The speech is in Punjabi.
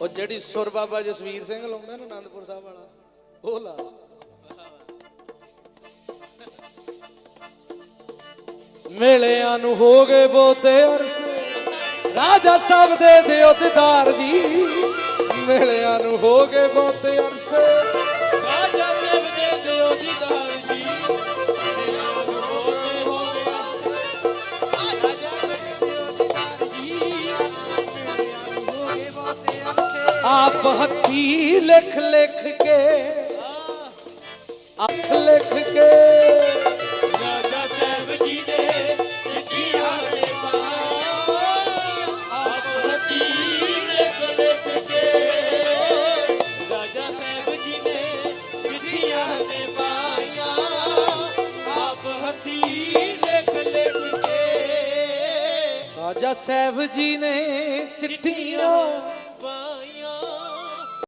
ਉਹ ਜਿਹੜੀ ਸੁਰ ਬਾਬਾ ਜਸਵੀਰ ਸਿੰਘ ਲਾਉਂਦਾ ਨਾ ਆਨੰਦਪੁਰ ਸਾਹਿਬ ਵਾਲਾ, ਉਹ ਲਾ। ਮੇਲਿਆਂ ਨੂੰ ਹੋ ਗਏ ਬਹੁਤੇ ਅਰਸੇ। ਰਾਜਾ ਸਾਹਿਬ ਦੇ ਦਿਓ ਦੀਦਾਰ ਜੀ। ਮੇਲਿਆਂ ਨੂੰ ਹੋ ਗਏ ਬਹੁਤੇ ਅਰਸੇ। ਆਪ ਹੱਥੀ ਲਿਖ ਲਿਖ ਕੇ ਅੱਖ ਲਿਖ ਕੇ। ਰਾਜਾ ਸਾਹਿਬ ਜੀ ਨੇ ਪਾਇਆ। ਆਪ ਹੱਥੀ ਲਿਖ ਲਿਖ ਕੇ ਰਾਜਾ ਸਾਹਿਬ ਜੀ ਨੇ ਚਿੱਠੀਆਂ ਦੇ ਪਾਇਆ। ਆਪ ਹੱਥੀ ਲਿਖ ਲਿਖ ਕੇ। ਰਾਜਾ ਸਾਹਿਬ ਜੀ ਨੇ ਚਿੱਠੀਆਂ